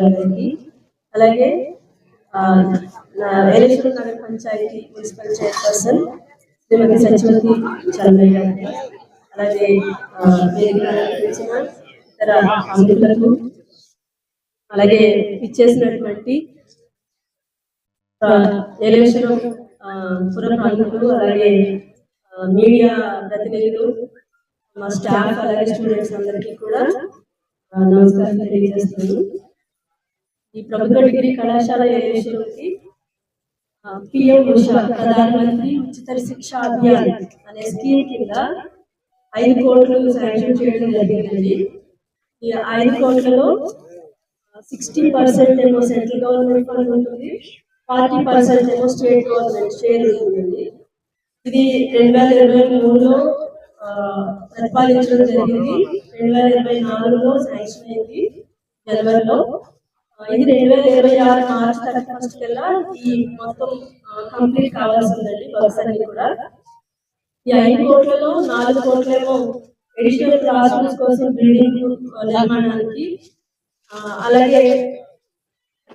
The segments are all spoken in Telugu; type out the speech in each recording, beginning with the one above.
రాజా అలాగే ఆ, ఏలేశ్వరం నగర పంచాయతీ మున్సిపల్ చైర్పర్సన్ శ్రీమతి సచివతి చంద్రయ్య గారికి అలాగే ఇతర అతిథులకు అలాగే ఇచ్చేసినటువంటి ఏలేశ్వరం ఆ, పుర ప్రముఖులు అలాగే మీడియా ప్రతినిధులు మా స్టాఫ్ అలాగే స్టూడెంట్స్ అందరికీ కూడా నమస్కారం తెలియజేస్తున్నాను. ఈ ప్రభుత్వ డిగ్రీ కళాశాల ఏలేశ్వరంకి పిఎం ఉషా ప్రధానమంత్రి ఉచిత శిక్ష అభియాన్ అనే స్కీమ్ కింద ఐదు కోట్లు శాంక్షన్ చేయడం జరిగింది ఈ ఐదు కోట్లలో సిక్స్టీ పర్సెంట్ ఏమో సెంట్రల్ గవర్నమెంట్ ఫండ్ ఉంటుంది ఫార్టీ పర్సెంట్ ఏమో స్టేట్ గవర్నమెంట్ షేర్ ఉంటుంది ఇది రెండు వేల ఇరవై మూడులో ప్రతిపాదించడం జరిగింది. రెండు వేల ఇరవై నాలుగులో శాంక్షన్ అయింది జనవరిలో. ఇది రెండు వేల ఇరవై ఆరు మార్చ్ థర్టీ ఫస్ట్ కల్లా ఈ మొత్తం కంప్లీట్ కావాల్సి ఉందండి వర్క్స్ అన్ని కూడా. ఈ ఐదు కోట్లలో నాలుగు కోట్లేమో ఎడిషనల్ క్లాస్ రూమ్స్ కోసం బిల్డింగ్ నిర్మాణానికి అలాగే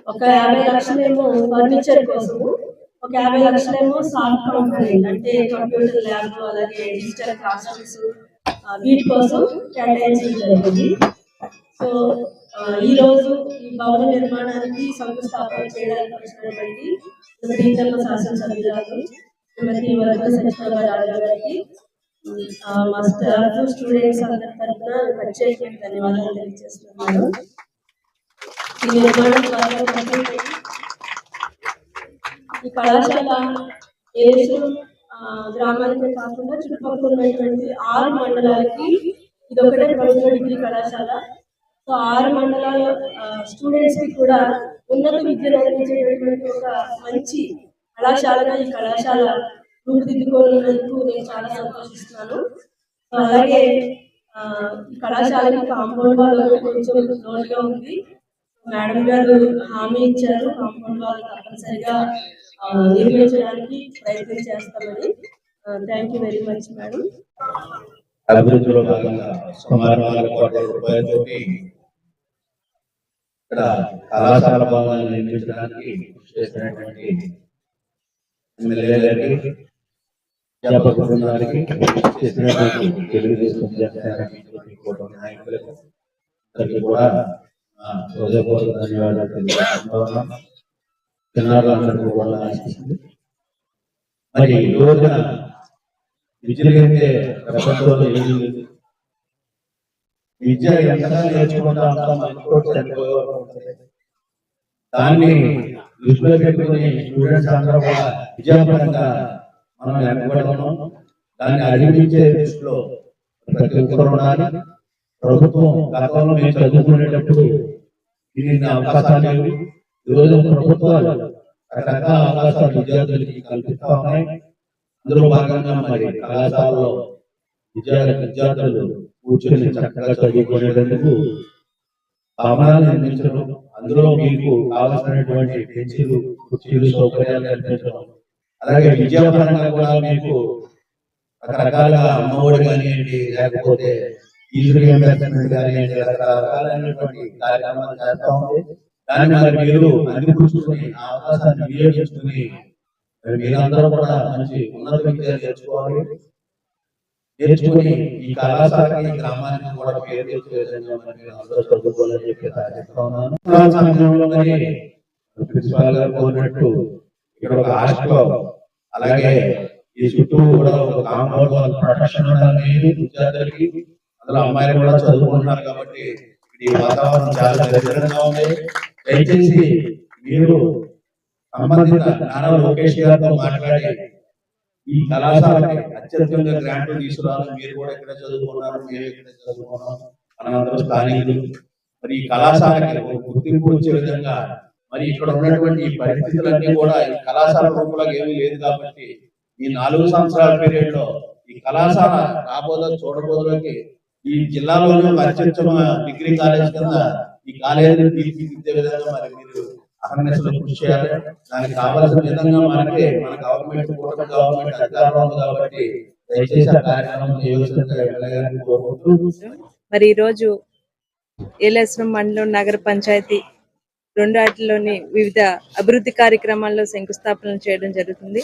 ఒక యాభై లక్షలేమో ఫర్నిచర్ కోసము ఒక యాభై లక్షలేమో సాఫ్ట్ కాంపోనెంట్ అంటే కంప్యూటర్ ల్యాబ్ అలాగే డిజిటల్ క్లాస్ రూమ్స్ వీటి కోసం కేటాయించడం జరిగింది. సో ఈ రోజు ఈ భవన నిర్మాణానికి శంకుస్థాపన చేయడానికి వచ్చినటువంటి ప్రీతమ్మ శాసనసభ్యురాలు శ్రీమతి వరద సత్యనారాయణ రాజా గారికి ఉమ్, మా స్టాఫ్ స్టూడెంట్స్ అందరి తరఫున ప్రత్యేకమైన ధన్యవాదాలు తెలియజేస్తున్నాను. ఈ నిర్మాణం త్వరగా ఈ కళాశాల ఏసు ఆ, గ్రామానికే కాకుండా చుట్టుపక్కల ఉన్నటువంటి ఆరు మండలాలకి ఇది ఒకటే ప్రభుత్వ డిగ్రీ కళాశాల. సో ఆరు మండలాల స్టూడెంట్స్కి కూడా ఉన్నత విద్యను అందించేటటువంటి ఒక మంచి కళాశాలగా ఈ కళాశాల రూపుదిద్దుకోనందుకు నేను చాలా సంతోషిస్తున్నాను. అలాగే ఈ కళాశాలకి కాంపౌండ్ వాల్ కొంచెం లోటుగా ఉంది. మేడం గారు హామీ ఇచ్చారు కాంపౌండ్ వాల్ తప్పనిసరిగా నిర్మించడానికి ప్రయత్నం చేస్తామని. Thank you very much madam అభివృద్ధిలో భాగంగా సుమారు నాలుగు కోట్ల రూపాయలతోటి ఇక్కడ కళాశాల భవనాన్ని నిర్మించడానికి కృషి చేసినటువంటి ఎమ్మెల్యే గారికి అధ్యాపక బృందానికి చేసినటువంటి తెలుగుదేశం జనసేన నాయకులకు అందరికీ కూడా హృదయపూర్వక ధన్యవాదాలు తెలియజేస్తున్నాం చిన్నారులందరికీ కూడా ఆశిస్తుంది. మరి ఈ రోజున విద్యలైతే ప్రపంచంలో ఏమీ లేదు. విద్య ఎంతగా నేర్చుకుంటా అంత మనతో దాన్ని దృష్టిలో పెట్టుకుని స్టూడెంట్స్ అందరూ కూడా విద్యాపరంగా మనం వెనకబడి దాన్ని అధిగమించే దృష్టిలో ప్రతి ఒక్కరు ఉండాలి. ప్రభుత్వం గతంలో మేము చదువుకునేటప్పుడు ఇన్ని అవకాశాలు లేవు. ఈరోజు ప్రభుత్వాలు రకరకాల అవకాశాలు విద్యార్థులకి కల్పిస్తా ఉన్నాయి. అందులో భాగంగా మరి కళాశాలలో విద్యార్థులు కూర్చొని చక్కగా చదువుకునేందుకు భవనాలు నిర్మించడం అందులో మీకు కావలసినటువంటి బెంచీలు కుర్చీలు సౌకర్యాలు కల్పించడం అలాగే విద్యాపరంగా కూడా మీకు రకరకాల అమ్మఒడి కానివ్వండి లేకపోతే ఫీజు రియంబర్స్మెంట్ కానివ్వండి రకరకాలైనటువంటి కార్యక్రమాలు చేస్తా ఉంది దాన్ని మరి మీరు అందిపుచ్చుకుని ఆ అవకాశాన్ని వినియోగించుకుని మీరందరూ కూడా మంచి ఉన్నత విద్య నేర్చుకోవాలి. నేర్చుకుని ఈ కళాశాలకి ఈ గ్రామానికి కూడా పేరు తెచ్చే విధంగా మరి అందరూ చదువుకోవాలని చెప్పి ఆశిస్తా ఉన్నాను. ప్రిన్సిపాల్ గారు కోరినట్టు ఇక్కడ ఒక హాస్టల్ అలాగే ఈ చుట్టూ కూడా ఒక కాంపౌండ్ వాల్ ప్రొటెక్షన్ ఉండాలి విద్యార్థులకి అందులో అమ్మాయిలు కూడా చదువుకుంటున్నారు కాబట్టి ఈ వాతావరణం చాలా దరిద్రంగా ఉంది. దయచేసి మీరు సంబంధిత నానా లోకేష్ గారితో మాట్లాడి ఈ కళాశాలకి అత్యధికంగా గ్రాంట్ తీసుకురావాలి మీరు కూడా ఇక్కడ చదువుకున్నారు మేము ఇక్కడ చదువుకున్నాం మనందరూ స్థానికులు. మరి ఈ కళాశాలకి గుర్తింపు వచ్చే విధంగా మరి ఇక్కడ ఉన్నటువంటి ఈ పరిస్థితులన్నీ కూడా ఈ కళాశాల రూపంలో ఏమీ లేదు కాబట్టి ఈ నాలుగు సంవత్సరాల పీరియడ్లో ఈ కళాశాల రాబోదో చూడబోదులోకి ఈ జిల్లాలోనే ఒక అత్యుత్తమ డిగ్రీ కాలేజ్ కింద ఈ కాలేజీని తీర్చిదిద్దే విధంగా మరి మీరు అహర్నిశలు కృషి చేయాలి. దానికి కావాల్సిన విధంగా మనకి మన గవర్నమెంట్ కూటమి గవర్నమెంట్ అధికారంలో కాబట్టి దయచేసి కార్యక్రమం మరి ఈరోజు ఏలేశ్వరం మండలం నగర పంచాయతీ రెండు వాటిలోని వివిధ అభివృద్ధి కార్యక్రమాల్లో శంకుస్థాపన చేయడం జరుగుతుంది.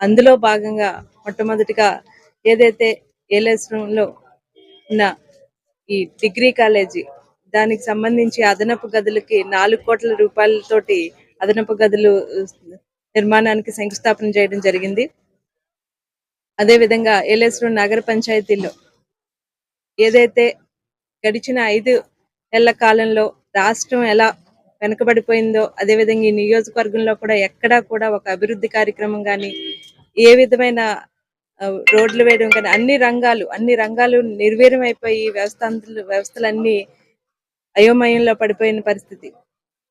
అందులో భాగంగా మొట్టమొదటిగా ఏదైతే ఏలేశ్వరంలో ఉన్న ఈ డిగ్రీ కాలేజీ దానికి సంబంధించి అదనపు గదులకి నాలుగు కోట్ల రూపాయలతోటి అదనపు గదులు నిర్మాణానికి శంకుస్థాపన చేయడం జరిగింది. అదే విధంగా ఏలేశ్వరం నగర పంచాయతీలో ఏదైతే గడిచిన ఐదు నెలల కాలంలో రాష్ట్రం ఎలా వెనుకబడిపోయిందో అదే విధంగా ఈ నియోజకవర్గంలో కూడా ఎక్కడా కూడా ఒక అభివృద్ధి కార్యక్రమం కానీ ఏ విధమైన రోడ్లు వేయడం కానీ అన్ని రంగాలు అన్ని రంగాలు నిర్వీర్యం అయిపోయి వ్యవస్థలు వ్యవస్థలన్నీ అయోమయంలో పడిపోయిన పరిస్థితి.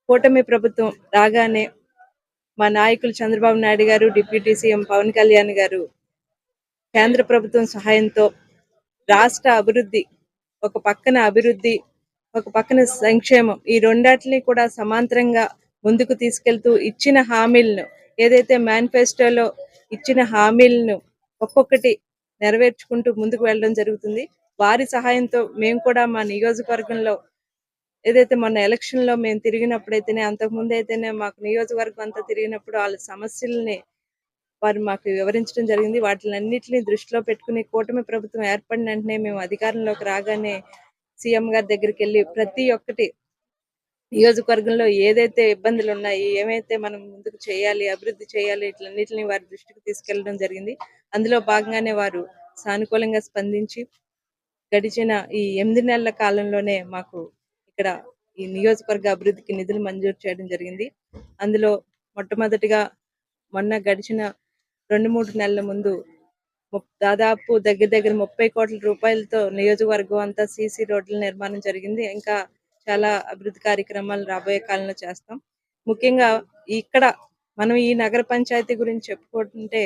కూటమి ప్రభుత్వం రాగానే మా నాయకులు చంద్రబాబు నాయుడు గారు డిప్యూటీ సీఎం పవన్ కళ్యాణ్ గారు కేంద్ర ప్రభుత్వం సహాయంతో రాష్ట్ర అభివృద్ధి ఒక పక్కన అభివృద్ధి ఒక పక్కన సంక్షేమం ఈ రెండాటిని కూడా సమాంతరంగా ముందుకు తీసుకెళ్తూ ఇచ్చిన హామీలను ఏదైతే మేనిఫెస్టోలో ఇచ్చిన హామీలను ఒక్కొక్కటి నెరవేర్చుకుంటూ ముందుకు వెళ్ళడం జరుగుతుంది. వారి సహాయంతో మేము కూడా మా నియోజకవర్గంలో ఏదైతే మొన్న ఎలక్షన్లో మేము తిరిగినప్పుడైతేనే అంతకు ముందు అయితేనే మాకు నియోజకవర్గం అంతా తిరిగినప్పుడు వాళ్ళ సమస్యల్ని వారు మాకు వివరించడం జరిగింది. వాటిలన్నిటిని దృష్టిలో పెట్టుకుని కూటమి ప్రభుత్వం ఏర్పడిన వెంటనే మేము అధికారంలోకి రాగానే సీఎం గారి దగ్గరికి వెళ్ళి ప్రతి ఒక్కటి నియోజకవర్గంలో ఏదైతే ఇబ్బందులు ఉన్నాయి ఏమైతే మనం ముందుకు చేయాలి అభివృద్ధి చేయాలి ఇట్లన్నింటినీ వారి దృష్టికి తీసుకెళ్ళడం జరిగింది. అందులో భాగంగానే వారు సానుకూలంగా స్పందించి గడిచిన ఈ ఎనిమిది నెలల కాలంలోనే మాకు ఇక్కడ ఈ నియోజకవర్గ అభివృద్ధికి నిధులు మంజూరు చేయడం జరిగింది. అందులో మొట్టమొదటిగా మొన్న గడిచిన రెండు మూడు నెలల ముందు దాదాపు దగ్గర దగ్గర ముప్పై కోట్ల రూపాయలతో నియోజకవర్గం అంతా సీసీ రోడ్ల నిర్మాణం జరిగింది. ఇంకా చాలా అభివృద్ధి కార్యక్రమాలు రాబోయే కాలంలో చేస్తాం. ముఖ్యంగా ఇక్కడ మనం ఈ నగర పంచాయతీ గురించి చెప్పుకుంటుంటే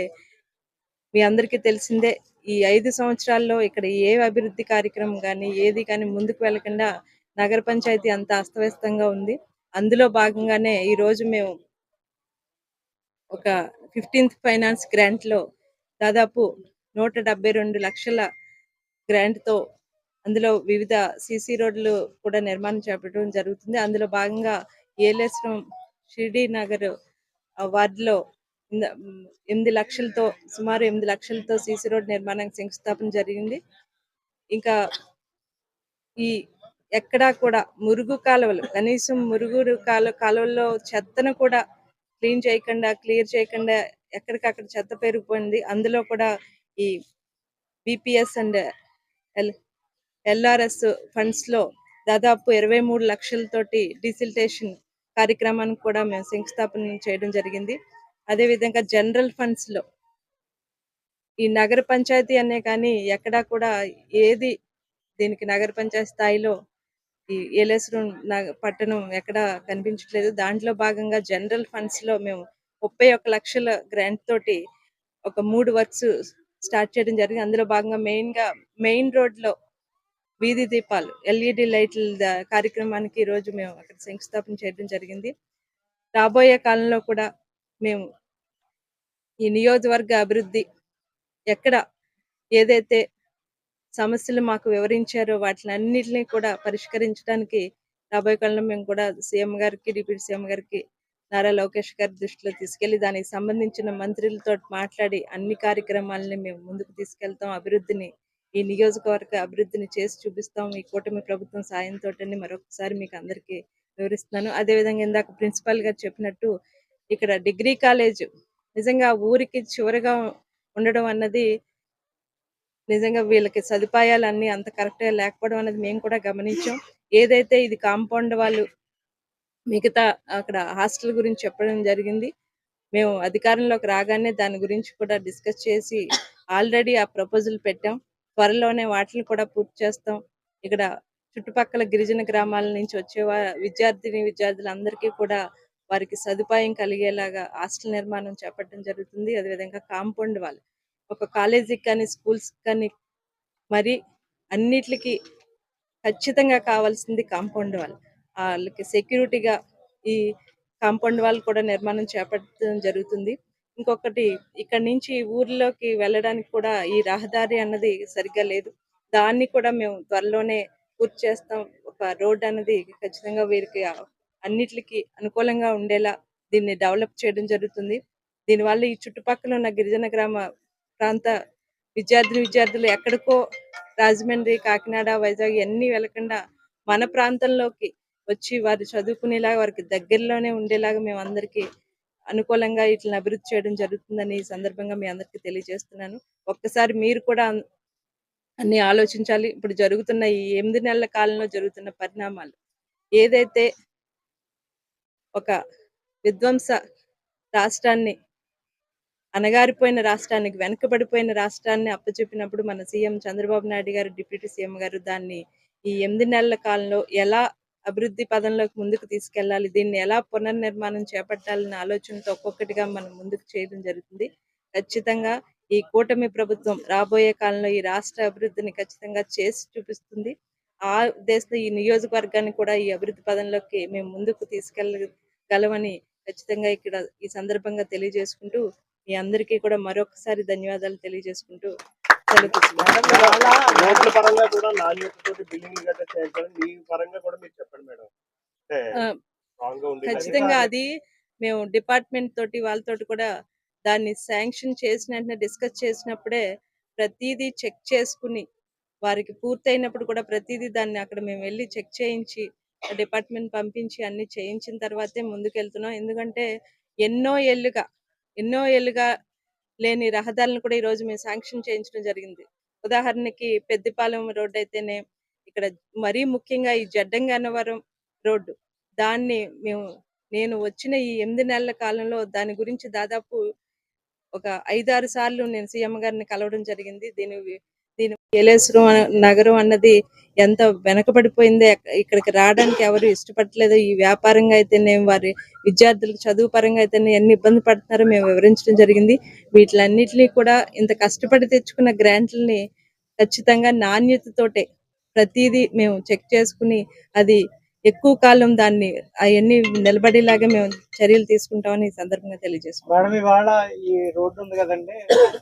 మీ అందరికీ తెలిసిందే ఈ ఐదు సంవత్సరాల్లో ఇక్కడ ఏ అభివృద్ధి కార్యక్రమం కానీ ఏది కానీ ముందుకు వెళ్ళకుండా నగర పంచాయతీ అంత అస్తవ్యస్తంగా ఉంది. అందులో భాగంగానే ఈ రోజు మేము ఒక ఫిఫ్టీన్త్ ఫైనాన్స్ గ్రాంట్లో దాదాపు నూట డెబ్బై రెండు లక్షల గ్రాంట్తో అందులో వివిధ సిసి రోడ్లు కూడా నిర్మాణం చేపట్టడం జరుగుతుంది. అందులో భాగంగా ఏలేశ్వరం షిరిడి నగర్ వార్డులో ఎనిమిది లక్షలతో సుమారు ఎనిమిది లక్షలతో సీసీ రోడ్ నిర్మాణానికి శంకుస్థాపన జరిగింది. ఇంకా ఈ ఎక్కడా కూడా మురుగు కాలువలు కనీసం మురుగు కాలు కాలువల్లో చెత్తను కూడా క్లీన్ చేయకుండా క్లియర్ చేయకుండా ఎక్కడికక్కడ చెత్త పెరిగిపోయింది అందులో కూడా ఈ బిపిఎస్ అండ్ ఎల్ ఎల్ఆర్ఎస్ ఫండ్స్లో దాదాపు ఇరవై మూడు లక్షలతోటి డిసిల్టేషన్ కార్యక్రమానికి కూడా మేము శంకుస్థాపన చేయడం జరిగింది. అదే విధంగా జనరల్ ఫండ్స్లో ఈ నగర పంచాయతీ అనే కానీ ఎక్కడా కూడా ఏది దీనికి నగర పంచాయతీ స్థాయిలో ఈ ఏలేశ్వరం పట్టణం ఎక్కడ కనిపించట్లేదు. దాంట్లో భాగంగా జనరల్ ఫండ్స్లో మేము ముప్పై ఒక్క లక్షల గ్రాంట్ తోటి ఒక మూడు వర్క్స్ స్టార్ట్ చేయడం జరిగింది. అందులో భాగంగా మెయిన్గా మెయిన్ రోడ్లో వీధి దీపాలు ఎల్ఈడి లైట్ల కార్యక్రమానికి ఈ రోజు మేము అక్కడ శంకుస్థాపన చేయడం జరిగింది. రాబోయే కాలంలో కూడా మేము ఈ నియోజకవర్గ అభివృద్ధి ఎక్కడ ఏదైతే సమస్యలు మాకు వివరించారో. వాటిని కూడా పరిష్కరించడానికి రాబోయే కాలంలో మేము కూడా సీఎం గారికి డిప్యూటీ సీఎం గారికి నారా లోకేష్ గారి దృష్టిలో తీసుకెళ్ళి దానికి సంబంధించిన మంత్రులతో మాట్లాడి అన్ని కార్యక్రమాలని మేము ముందుకు తీసుకెళ్తాం. అభివృద్ధిని ఈ నియోజకవర్గ అభివృద్ధిని చేసి చూపిస్తాం. ఈ కూటమి ప్రభుత్వం సాయంతో మరొకసారి మీకు అందరికీ వివరిస్తున్నాను. అదేవిధంగా ఇందాక ప్రిన్సిపాల్ గారు చెప్పినట్టు ఇక్కడ డిగ్రీ కాలేజ్ నిజంగా ఊరికి చివరిగా ఉండడం అన్నది నిజంగా వీళ్ళకి సదుపాయాలు అన్ని అంత కరెక్ట్గా లేకపోవడం అనేది మేము కూడా గమనించాం. ఏదైతే ఇది కాంపౌండ్ వాళ్ళు మిగతా అక్కడ హాస్టల్ గురించి చెప్పడం జరిగింది మేము అధికారంలోకి రాగానే దాని గురించి కూడా డిస్కస్ చేసి ఆల్రెడీ ఆ ప్రపోజల్ పెట్టాం. త్వరలోనే వాటిని కూడా పూర్తి చేస్తాం. ఇక్కడ చుట్టుపక్కల గిరిజన గ్రామాల నుంచి వచ్చే విద్యార్థిని విద్యార్థులందరికీ కూడా వారికి సదుపాయం కలిగేలాగా హాస్టల్ నిర్మాణం చేపట్టడం జరుగుతుంది. అదేవిధంగా కాంపౌండ్ వాళ్ళు ఒక కాలేజీకి కానీ స్కూల్స్ కానీ మరి అన్నిటికి ఖచ్చితంగా కావాల్సింది కాంపౌండ్ వాల్. వాళ్ళకి సెక్యూరిటీగా ఈ కాంపౌండ్ వాల్ కూడా నిర్మాణం చేపట్టడం జరుగుతుంది. ఇంకొకటి ఇక్కడ నుంచి ఊర్లోకి వెళ్ళడానికి కూడా ఈ రహదారి అన్నది సరిగ్గా లేదు. దాన్ని కూడా మేము త్వరలోనే పూర్తి చేస్తాం. ఒక రోడ్ అన్నది ఖచ్చితంగా వీరికి అన్నిటికీ అనుకూలంగా ఉండేలా దీన్ని డెవలప్ చేయడం జరుగుతుంది. దీనివల్ల ఈ చుట్టుపక్కల ఉన్న గిరిజన గ్రామ ప్రాంత విద్యార్థిని విద్యార్థులు ఎక్కడికో రాజమండ్రి కాకినాడ వైజాగ్ అన్ని వెళ్ళకుండా మన ప్రాంతంలోకి వచ్చి వారు చదువుకునేలాగా వారికి దగ్గరలోనే ఉండేలాగా మేము అందరికీ అనుకూలంగా ఇట్లా అభివృద్ధి చేయడం జరుగుతుందని ఈ సందర్భంగా మీ అందరికీ తెలియజేస్తున్నాను. ఒక్కసారి మీరు కూడా అన్ని ఆలోచించాలి. ఇప్పుడు జరుగుతున్న ఈ ఎనిమిది నెలల కాలంలో జరుగుతున్న పరిణామాలు ఏదైతే ఒక విధ్వంస రాష్ట్రాన్ని అణగారిపోయిన రాష్ట్రానికి వెనకబడిపోయిన రాష్ట్రాన్ని అప్పచెప్పినప్పుడు మన సీఎం చంద్రబాబు నాయుడు గారు డిప్యూటీ సీఎం గారు దాన్ని ఈ ఎనిమిది నెలల కాలంలో ఎలా అభివృద్ధి పదంలోకి ముందుకు తీసుకెళ్ళాలి దీన్ని ఎలా పునర్నిర్మాణం చేపట్టాలనే ఆలోచనతో ఒక్కొక్కటిగా మనం ముందుకు చేయడం జరుగుతుంది. ఖచ్చితంగా ఈ కూటమి ప్రభుత్వం రాబోయే కాలంలో ఈ రాష్ట్ర అభివృద్ధిని ఖచ్చితంగా చేసి చూపిస్తుంది. ఆ ఉద్దేశంతో ఈ నియోజకవర్గాన్ని కూడా ఈ అభివృద్ధి పదంలోకి మేము ముందుకు తీసుకెళ్ళగలమని ఖచ్చితంగా ఇక్కడ ఈ సందర్భంగా తెలియజేసుకుంటూ మీ అందరికీ కూడా మరొకసారి ధన్యవాదాలు తెలియజేసుకుంటూ ఖచ్చితంగా అది మేము డిపార్ట్మెంట్ తోటి వాళ్ళతోటి కూడా దాన్ని శాంక్షన్ చేసిన వెంటనే డిస్కస్ చేసినప్పుడే ప్రతిదీ చెక్ చేసుకుని వారికి పూర్తయినప్పుడు కూడా ప్రతిదీ దాన్ని అక్కడ మేము వెళ్ళి చెక్ చేయించి డిపార్ట్మెంట్ పంపించి అన్ని చేయించిన తర్వాతే ముందుకు వెళ్తున్నాం ఎందుకంటే ఎన్నో ఏళ్ళుగా ఎన్నో ఏళ్ళుగా లేని రహదారులను కూడా ఈ రోజు మేము శాంక్షన్ చేయించడం జరిగింది. ఉదాహరణకి పెద్దపాలెం రోడ్డు అయితేనే ఇక్కడ మరీ ముఖ్యంగా ఈ జడ్డంగన్నవరం రోడ్డు దాన్ని మేము నేను వచ్చిన ఈ ఎనిమిది నెలల కాలంలో దాని గురించి దాదాపు ఒక ఐదారు సార్లు నేను సీఎం గారిని కలవడం జరిగింది. దీని దీని ఏలేశ్వరం నగరం అన్నది ఎంత వెనకబడిపోయిందో ఇక్కడికి రావడానికి ఎవరు ఇష్టపడలేదు ఈ వ్యాపారంగా అయితేనే వారి విద్యార్థులకు చదువు పరంగా అయితేనే ఎన్ని ఇబ్బంది పడుతున్నారో మేము వివరించడం జరిగింది. వీటిలన్నిటినీ కూడా ఇంత కష్టపడి తెచ్చుకున్న గ్రాంట్లని ఖచ్చితంగా నాణ్యతతోటే ప్రతిదీ మేము చెక్ చేసుకుని అది ఎక్కువ కాలం దాన్ని అవన్నీ నిలబడేలాగా మేము చర్యలు తీసుకుంటామని ఈ సందర్భంగా తెలియజేసుకుంటాం మేడం ఇవాళ ఈ రోడ్డు ఉంది కదండి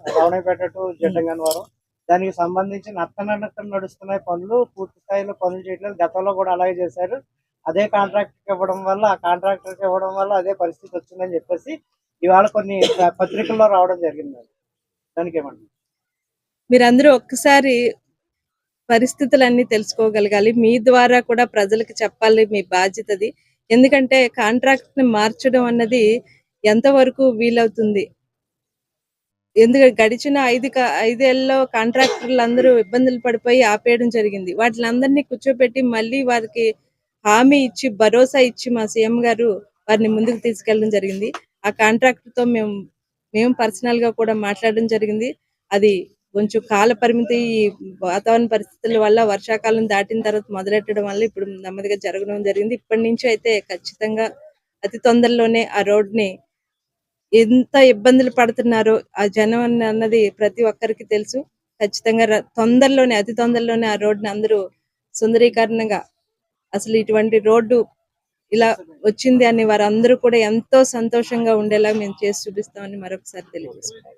రావణపేట టు జడ్డంగన్వరం దానికి సంబంధించి నత్తనడక నడుస్తున్నాయి పనులు పూర్తి స్థాయిలో పనులు చేయట్లేదు. గతంలో కూడా అలాగే చేశారు. అదే కాంట్రాక్టర్ ఇవ్వడం వల్ల ఆ కాంట్రాక్టర్కి ఇవ్వడం వల్ల అదే పరిస్థితి వచ్చిందని చెప్పేసి ఇవాళ కొన్ని పత్రికల్లో రావడం జరిగింది. దానికి ఏమంటారు? మీరందరూ ఒక్కసారి పరిస్థితులన్నీ తెలుసుకోగలగాలి. మీ ద్వారా కూడా ప్రజలకు చెప్పాలి మీ బాధ్యతది. ఎందుకంటే కాంట్రాక్ట్ని మార్చడం అన్నది ఎంతవరకు వీలవుతుంది? ఎందుకంటే గడిచిన ఐదు క- ఐదేళ్ళలో కాంట్రాక్టర్లు అందరూ ఇబ్బందులు పడిపోయి ఆపేయడం జరిగింది. వాటిని అందరినీ కూర్చోబెట్టి మళ్ళీ వారికి హామీ ఇచ్చి భరోసా ఇచ్చి మా సీఎం గారు వారిని ముందుకు తీసుకెళ్ళడం జరిగింది. ఆ కాంట్రాక్టర్తో మేము మేము పర్సనల్గా కూడా మాట్లాడడం జరిగింది. అది కొంచెం కాల పరిమితి ఈ వాతావరణ పరిస్థితుల వల్ల వర్షాకాలం దాటిన తర్వాత మొదలెట్టడం వల్ల ఇప్పుడు నెమ్మదిగా జరగడం జరిగింది. ఇప్పటి నుంచి అయితే ఖచ్చితంగా అతి తొందరలోనే ఆ రోడ్ని ఎంత ఇబ్బందులు పడుతున్నారో ఆ జనం అన్నది ప్రతి ఒక్కరికి తెలుసు. ఖచ్చితంగా తొందరలోనే అతి తొందరలోనే ఆ రోడ్ని అందరూ సుందరీకరణగా అసలు ఇటువంటి రోడ్డు ఇలా వచ్చింది అని వారందరూ కూడా ఎంతో సంతోషంగా ఉండేలా మేము చేసి చూపిస్తామని మరొకసారి తెలియజేస్తున్నాం